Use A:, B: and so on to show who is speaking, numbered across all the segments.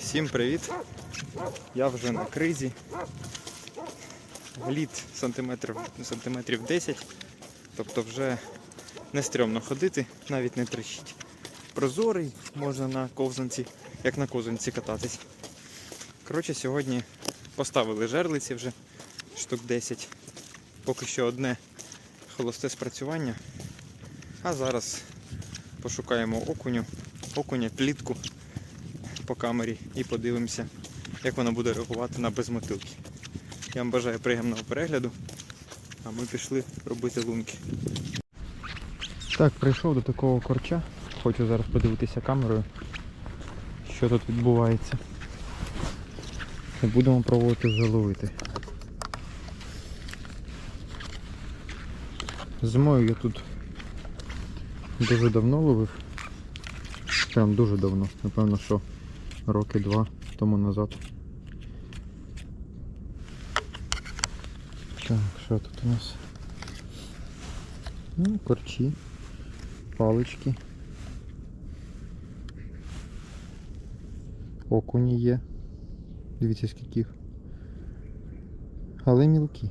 A: Всім привіт! Я вже на кризі. Лід сантиметрів, сантиметрів 10, тобто вже не стрьомно ходити, навіть не трещить. Прозорий, можна на ковзанці, як на ковзанці кататись. Коротше, сьогодні поставили жерлиці вже штук 10. Поки що одне холосте спрацювання. А зараз пошукаємо окуню, окуня, плітку по камері і подивимося, як вона буде реагувати на безмотилки. Я вам бажаю приємного перегляду, а ми пішли робити лунки. Так, прийшов до такого корча. Хочу зараз подивитися камерою, що тут відбувається. І будемо пробувати вже ловити. Зимою я тут дуже давно ловив. Прям дуже давно. Напевно, що роки два тому назад. Так, що тут у нас? Ну, корчі, палички. Окуні є. Дивіться скільки їх. Але мілкі.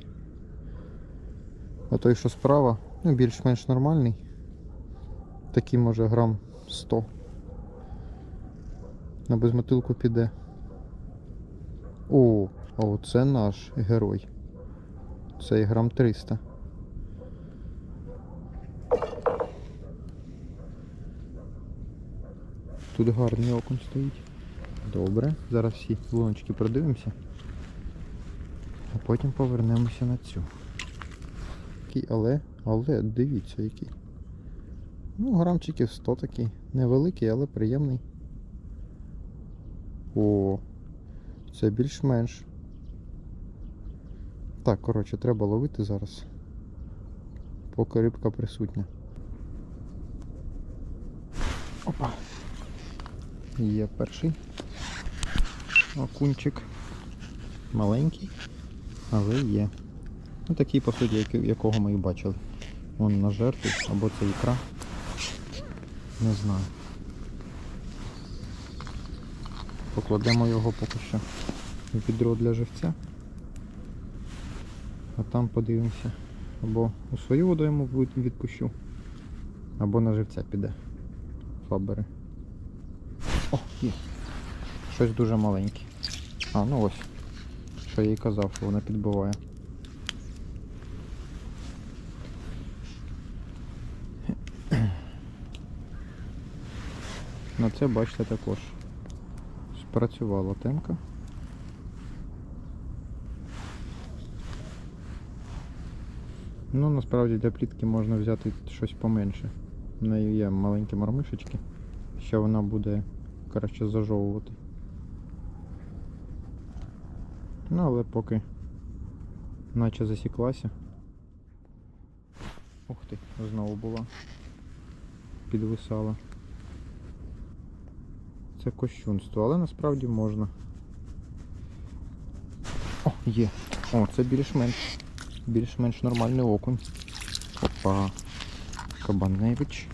A: А той, що справа, ну більш-менш нормальний. Такий може грам 100. На безмотилку піде. О, а оце наш герой. Це і грам 300. Тут гарний окунь стоїть. Добре, зараз всі луночки продивимося. А потім повернемося на цю. Але, але дивіться який. Ну, грамчиків 100 такий. Невеликий, але приємний. О, це більш-менш. Так, коротше, треба ловити зараз. Поки рибка присутня. Опа. Є перший окунчик. Маленький, але є. Ну такий, по суті, якого ми і бачили. Вон на жертві, або це ікра. Не знаю. Покладемо його поки що в відро для живця. А там подивимося. Або у свою водойму від- відпущу, або на живця піде. Фабери. О, є. Щось дуже маленьке. А, ну ось. Що я їй казав, що вона підбиває. На це, бачите, також спрацювала темка. Ну, насправді для плітки можна взяти щось поменше. В неї є маленькі мармишечки, що вона буде краще зажовувати. Ну, але поки наче засіклася. Ух ти, знову була. Підвисала. Це кощунство, але насправді можна. О, є. О, це більш-менш більш-менш нормальний окунь. Опа. Кабаневич.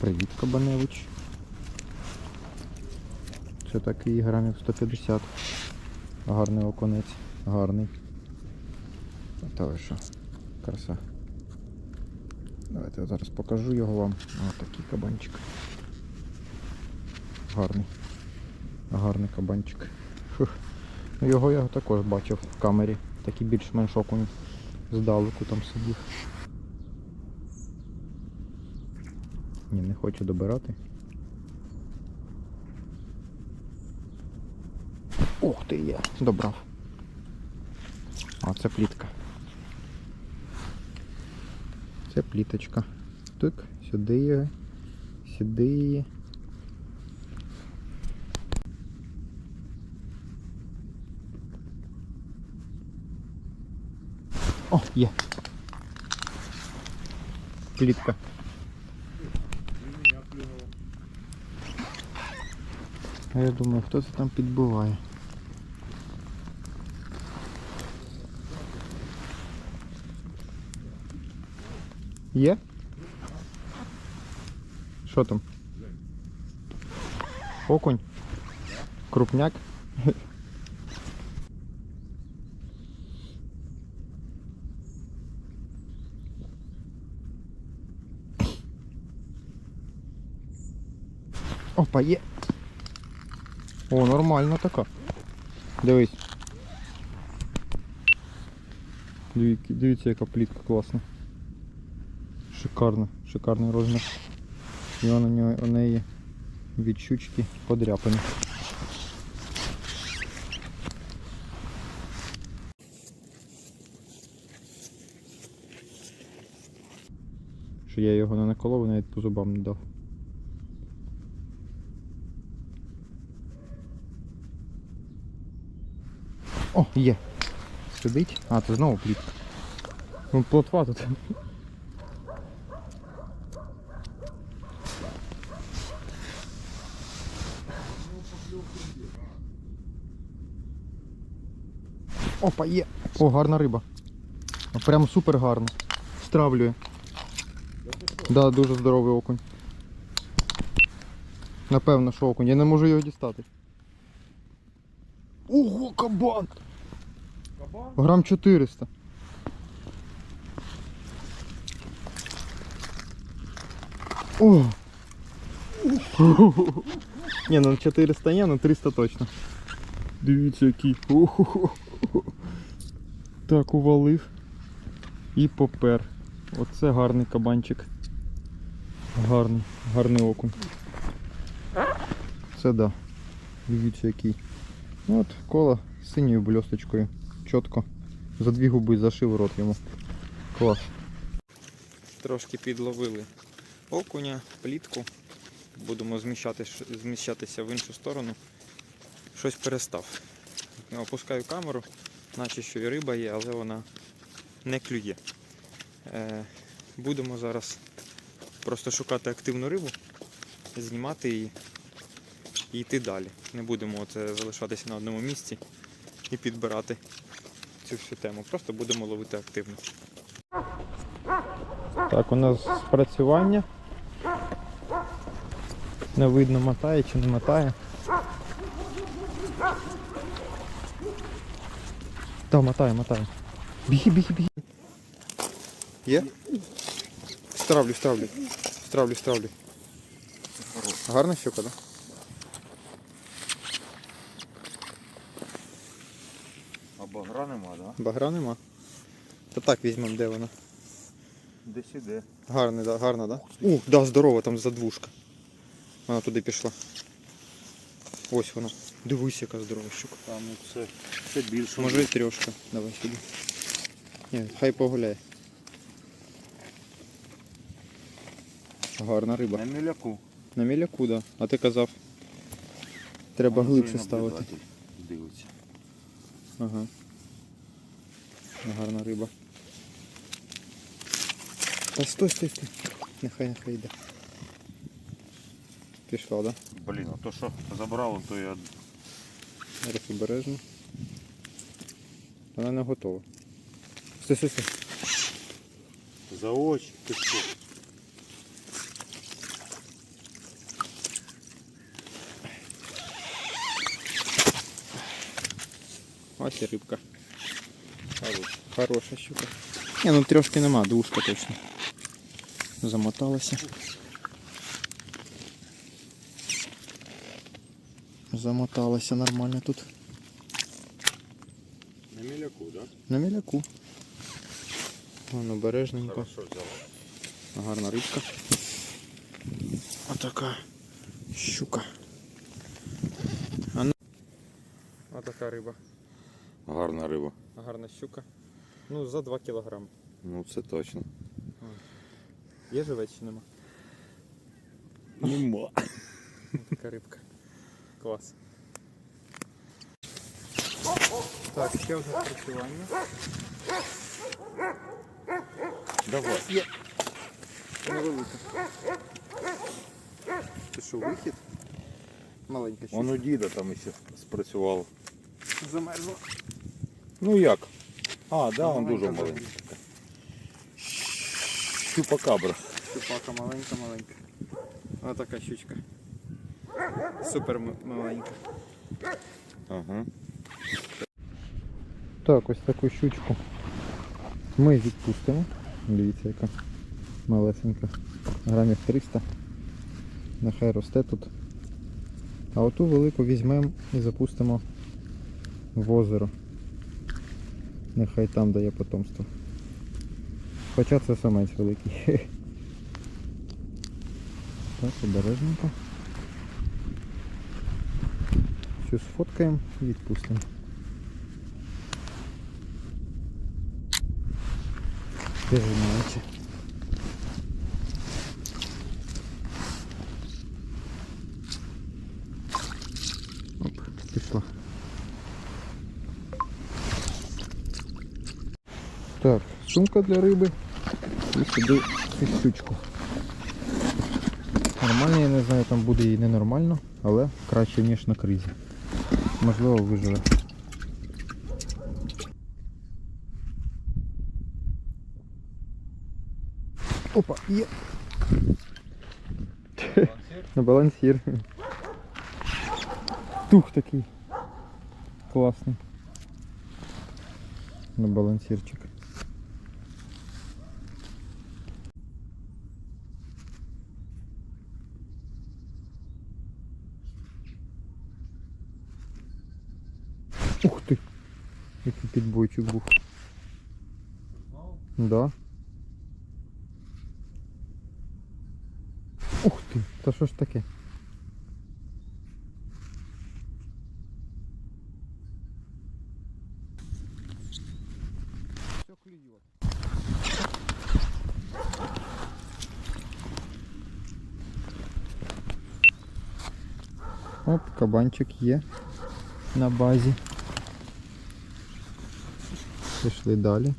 A: Привіт, Кабаневич. Це такий грамів 150. Гарний оконець. Гарний. Та ви що? Краса. Давайте я зараз покажу його вам. Ось такий кабанчик. Гарний. Гарний кабанчик. Фух. Ну, Його я також бачив в камері. Такий більш-менш окунь здалеку там сидів. Ні, не хочу добирати. Ух ти є, добрав. А це плітка. Це пліточка. Так, сюди її, сюди. О, є. Плітка. А я думаю, хто це там підбиває. Є? Що там? Окунь? Крупняк? Опа. О, нормальна така. Дивись. Дивіться, яка плітка класна. Шикарно, шикарний розмір. І вона у нього- у неї від щучки подряпані. Що я його не наколов і навіть по зубам не дав. О, є. Сидить. А, це знову плітка. Ну, плотва тут. Опа, є. О, гарна риба. Прям супер гарно. Стравлює. Да, дуже здоровий окунь. Напевно, що окунь. Я не можу його дістати. Ого, кабан!
B: Кабан?
A: Грам 400. О! Ні, ну 400 є, ну 300 точно. Дивіться який. Так, увалив. І попер. Оце гарний кабанчик. Гарний, гарний окунь. Це да. Дивіться який. Ну от коло з синьою бльосточкою. Чітко. За дві губи зашив рот йому. Клас. Трошки підловили окуня, плітку. Будемо зміщати, зміщатися в іншу сторону. Щось перестав. Опускаю камеру, наче що і риба є, але вона не клює. Е, будемо зараз просто шукати активну рибу, знімати її і йти далі. Не будемо оце залишатися на одному місці і підбирати цю всю тему. Просто будемо ловити активно. Так, у нас спрацювання. Не видно, мотає чи не мотає. Так, мотає, мотає. Біги, біги, біги. Є? Стравлю, стравлю. Стравлю, стравлю. Гарна щука, так? Да?
B: А багра нема, да?
A: Багра нема. Та так візьмемо, де вона.
B: Десь іде.
A: Гарний, да, гарна, да? Ух, да, здорова, там задвушка. Вона туди пішла. Ось вона. Дивись, яка здорова щука.
B: Там це, це більше.
A: Може і трьошка. Давай сюди. Ні, хай погуляє. Гарна риба.
B: На міляку.
A: На міляку, да. А ти казав. Треба глибше ставити.
B: Дивиться.
A: Ага. Гарна риба. Та стой, стой, стой. Нехай, нехай йде. Пішла, да?
B: Блін, а то що забрало, то я
A: Зараз обережно. Вона не готова. Стой, стой, стой.
B: за очі. Ти що?
A: Ось і рибка.
B: Хорош.
A: Хороша щука. Ні, ну трьошки нема, двушка точно. Замоталася. Замоталася нормально тут.
B: На міляку, да?
A: На міляку. Вон обережненько.
B: Хорошо взяла.
A: Гарна рибка. Отака щука. А ну. Отака риба.
B: Гарна риба.
A: Гарна щука. Ну, за 2 кілограми.
B: Ну це точно.
A: Є живець чи нема?
B: Нема.
A: Така рибка. Клас. Так, ще одне спрацювання.
B: Давай.
A: Невелика. Це що, вихід? Маленька щука.
B: Воно діда там ще спрацювало.
A: Замерзла.
B: Ну як? А, да, он
A: Маленька
B: дуже маленький. Щупакабра.
A: Щупака маленька-маленька. Ось така щучка. Супер маленька.
B: Ага.
A: Так, ось таку щучку ми відпустимо. Дивіться, яка малесенька. Грамів 300. Нехай росте тут. А оту велику візьмемо і запустимо в озеро. Нехай там дає потомство. Хоча це самець великий. Так, обережненько. Цю сфоткаємо і відпустимо. Пережимаючи. Сумка для риби і сюди цю. Нормально, я не знаю, там буде і ненормально, але краще, ніж на кризі. Можливо, виживе. Опа, є. На балансір. Тух такий. Класний. На балансірчик. Який підбойчик був. Да. Ух ти, та що ж таке? Все клюет. Оп, кабанчик є на базі. Пішли далі.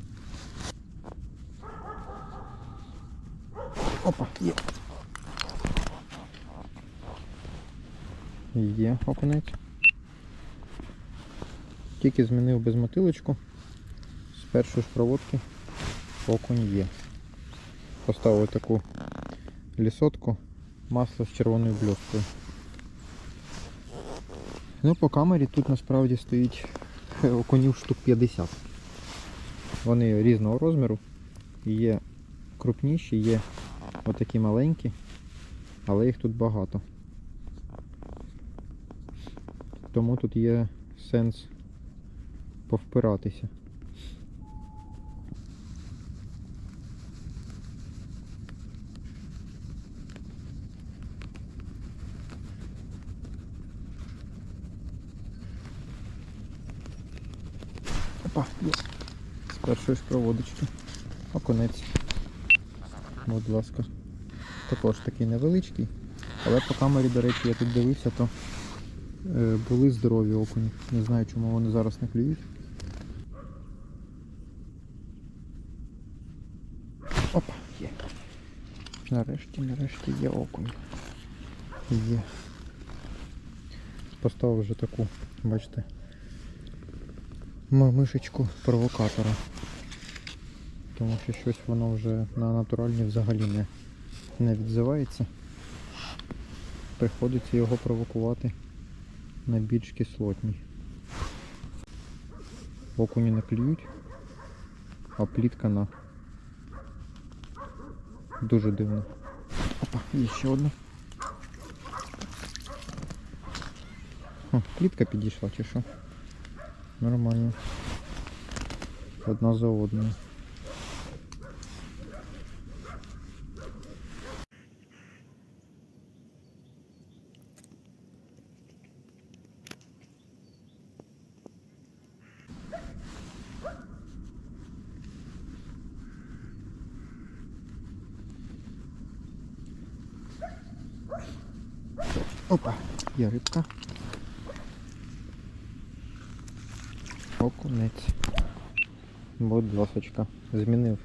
A: Опа, є. Є окунець. Тільки змінив безмотилочку. З першої ж проводки окунь є. Поставив таку лісотку, масло з червоною бльосткою. Ну, по камері тут насправді стоїть окунів штук 50. Вони різного розміру. Є крупніші, є отакі маленькі, але їх тут багато. Тому тут є сенс повпиратися. Опа, є. Першої ж проводочки. Окунець. Будь ласка. Також такий невеличкий. Але по камері, до речі, я тут дивився, то е, були здорові окуні. Не знаю, чому вони зараз не клюють. Опа, є. Нарешті, нарешті є окунь. Є. Поставив вже таку, бачите, мишечку провокатора. Тому що щось воно вже на натуральні взагалі не, не відзивається. Приходиться його провокувати на більш кислотній. Окуні не клюють, а плітка на. Дуже дивно. Опа, є ще одна. О, плітка підійшла чи що? Нормально. Одна за одною. Опа, є рибка. Окунець. Будь ласочка. Змінив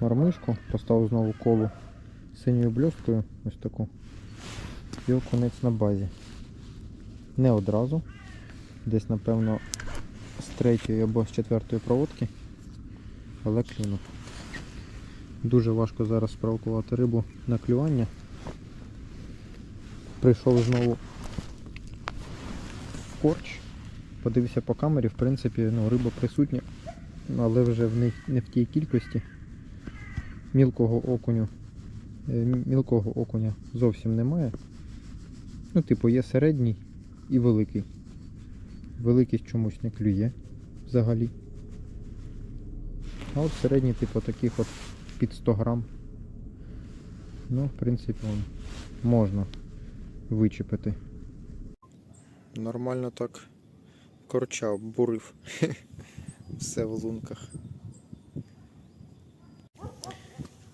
A: мармишку, поставив знову колу синьою бльосткою, ось таку. І окунець на базі. Не одразу. Десь, напевно, з третьої або з четвертої проводки. Але клюнув. Дуже важко зараз спровокувати рибу на клювання. Прийшов знову корч. Подивився по камері, в принципі, ну, риба присутня, але вже в не, не в тій кількості. Мілкого окуню. е, Мілкого окуня зовсім немає. Ну, типу, є середній і великий. Великий чомусь не клює взагалі. А от середній, типу, таких от під 100 грам. Ну, в принципі, он, можна вичепити. Нормально так корча бурив. Все в лунках.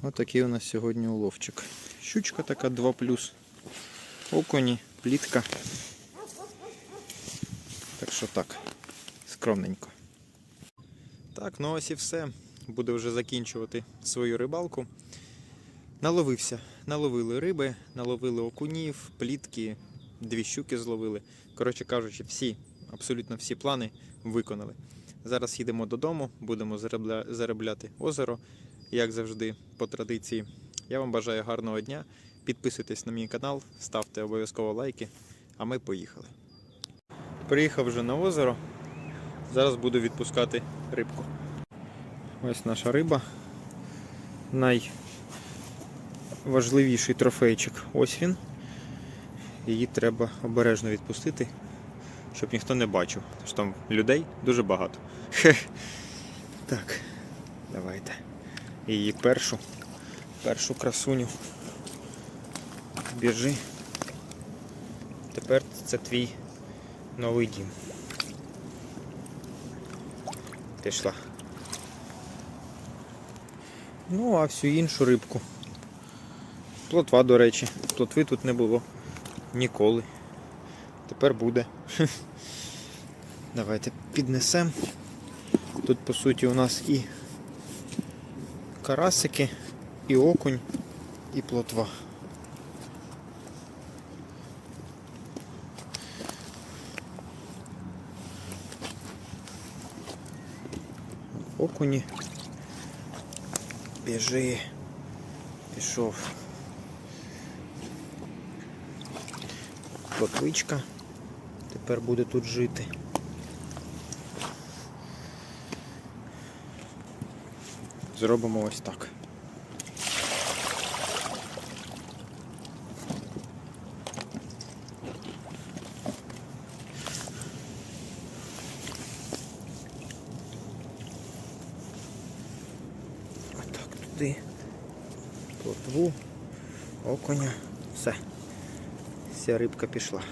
A: Ось такий у нас сьогодні уловчик. Щучка така 2 Окуні, плітка. Так що так, скромненько. Так, ну ось і все. Буду вже закінчувати свою рибалку. Наловився. Наловили риби, наловили окунів, плітки, дві щуки зловили. Коротше кажучи, всі, абсолютно всі плани виконали. Зараз їдемо додому, будемо заробляти озеро, як завжди, по традиції. Я вам бажаю гарного дня. Підписуйтесь на мій канал, ставте обов'язково лайки, а ми поїхали. Приїхав вже на озеро. Зараз буду відпускати рибку. Ось наша риба. Найважливіший трофейчик. Ось він. Її треба обережно відпустити, щоб ніхто не бачив. Тож там людей дуже багато. Так, давайте. Її першу, першу красуню. Біжи. Тепер це твій новий дім. Пішла. Ну, а всю іншу рибку. Плотва, до речі. Плотви тут не було ніколи. Тепер буде. Давайте піднесемо. Тут, по суті, у нас і карасики, і окунь, і плотва. Окуні. Біжи. Пішов. Плотвичка. Тепер буде тут жити. Зробимо ось так. Отак туди. Плотву, окуня. Все. Вся рибка пішла.